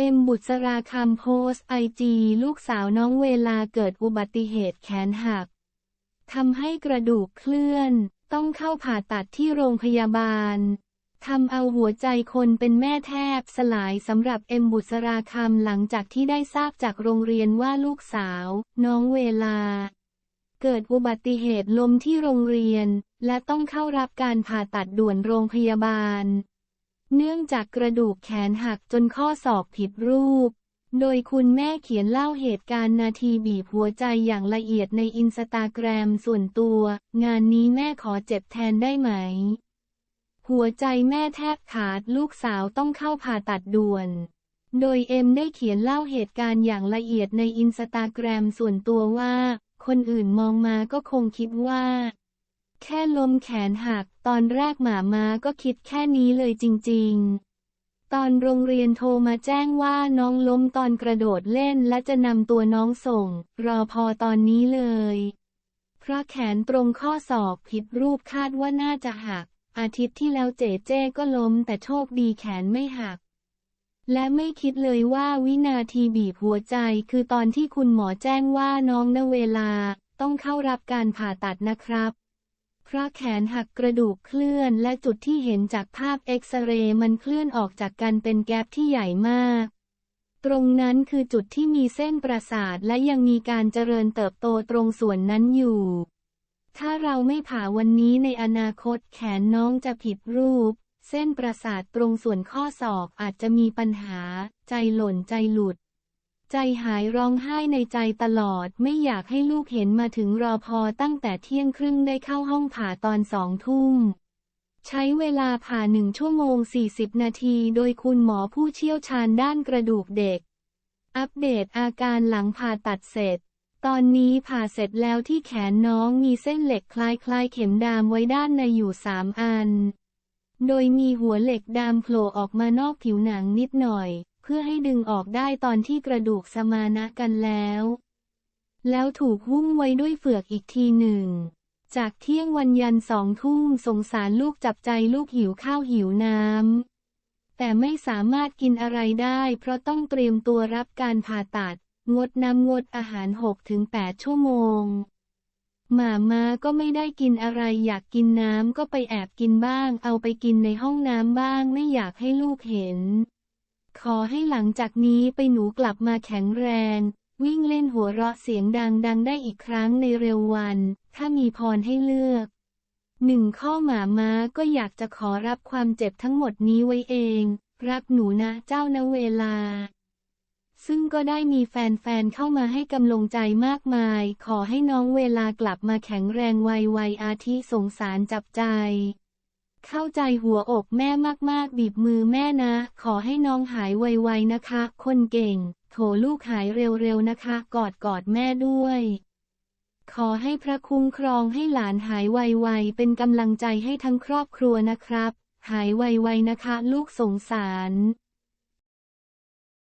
เอ็มบุษราคำโพสไอจีลูกสาวน้องเวลาเกิดอุบัติเหตุแขนหักทำให้กระดูกเคลื่อน ต้องเข้าผ่าตัดที่โรงพยาบาลทำเอาหัวใจคนเป็นแม่แทบสลายสำหรับเอ็มบุษราคำหลังจากที่ได้ทราบจากโรงเรียนว่าลูกสาว น้องเวลา เกิดอุบัติเหตุล้มที่โรงเรียน และต้องเข้ารับการผ่าตัดด่วนโรงพยาบาล เนื่องจากกระดูกแขนหักจนข้อศอกผิดรูป โดยคุณแม่เขียนเล่าเหตุการณ์นาทีบีบหัวใจอย่างละเอียดในอินสตาแกรมส่วนตัว งานนี้แม่ขอเจ็บแทนได้ไหม หัวใจแม่แทบขาดลูกสาวต้องเข้าผ่าตัดด่วน โดยเอ็มได้เขียนเล่าเหตุการณ์อย่างละเอียดในอินสตาแกรมส่วนตัวว่า คนอื่นมองมาก็คงคิดว่า แค่ลมแขนหัก ตอนแรกหมามาก็คิดแค่นี้เลยจริง ๆ ตอนโรงเรียนโทรมาแจ้งว่าน้องล้มตอนกระโดดเล่นและจะนำตัวน้องส่ง รอพอตอนนี้เลย เพราะแขนตรงข้อศอกผิดรูปคาดว่าน่าจะหัก อาทิตย์ที่แล้วเจเจก็ล้มแต่โชคดีแขนไม่หักและไม่คิดเลยว่าวินาทีบีบหัวใจคือตอนที่คุณหมอแจ้งว่าน้องณเวลา ต้องเข้ารับการผ่าตัดนะครับ เพราะแขนหักกระดูกเคลื่อนและจุดที่เห็นจากภาพเอ็กซเรย์มันเคลื่อนออกจากกันเป็นแกลบที่ใหญ่มาก ตรงนั้นคือจุดที่มีเส้นประสาทและยังมีการเจริญเติบโตตรงส่วนนั้นอยู่ ถ้าเราไม่ผ่าวันนี้ในอนาคตแขนน้องจะผิดรูป เส้นประสาทตรงส่วนข้อศอกอาจจะมีปัญหา ใจหล่นใจหลุด ใจหายร้องไห้ในใจตลอดไม่อยากให้ลูกเห็นมาถึงรอพอตั้งแต่เที่ยงครึ่งได้เข้าห้องผ่าตอนสองทุ่ม ใช้เวลาผ่าหนึ่งชั่วโมง 40 นาที โดยคุณหมอผู้เชี่ยวชาญด้านกระดูกเด็ก อัปเดตอาการหลังผ่าตัดเสร็จ ตอนนี้ผ่าเสร็จแล้วที่แขนน้องมีเส้นเหล็กคล้ายๆ เข็มดามไว้ด้านในอยู่สามอัน โดยมีหัวเหล็กดามโผล่ออกมานอกผิวหนังนิดหน่อย พื่อให้ดึงออกได้ตอนที่กระดูกสมานะกันแล้ว แล้วถูกหุ้มไว้ด้วยเฟือกอีกทีหนึ่ง จากเที่ยงวันยันสองทุ่มสงสารลูกจับใจลูกหิวข้าวหิวน้ำแต่ไม่สามารถกินอะไรได้ เพราะต้องเตรียมตัวรับการผ่าตัด งดน้ำงดอาหาร 6-8 ชั่วโมงหมามาก็ไม่ได้กินอะไรอยากกินน้ำก็ไปแอบกินบ้าง เอาไปกินในห้องน้ำบ้างไม่อยากให้ลูกเห็น ขอให้หลังจากนี้ไปหนูกลับมาแข็งแรง วิ่งเล่นหัวเราะเสียงดังดังได้อีกครั้งในเร็ววัน ถ้ามีพรให้เลือกหนึ่งข้อหมาม้าก็อยากจะขอรับความเจ็บทั้งหมดนี้ไว้เอง รักหนูนะเจ้านะเวลา ซึ่งก็ได้มีแฟนๆเข้ามาให้กำลังใจมากมาย ขอให้น้องเวลากลับมาแข็งแรงไวๆอาทิสงสารจับใจ เข้าใจหัวอกแม่มากๆ บีบมือแม่นะ ขอให้น้องหายไวๆนะคะ คนเก่ง โถลูกหายเร็วๆนะคะ กอดกอดแม่ด้วย ขอให้พระคุ้มครองให้หลานหายไวๆเป็นกำลังใจให้ทั้งครอบครัวนะครับ หายไวๆนะคะ ลูกสงสาร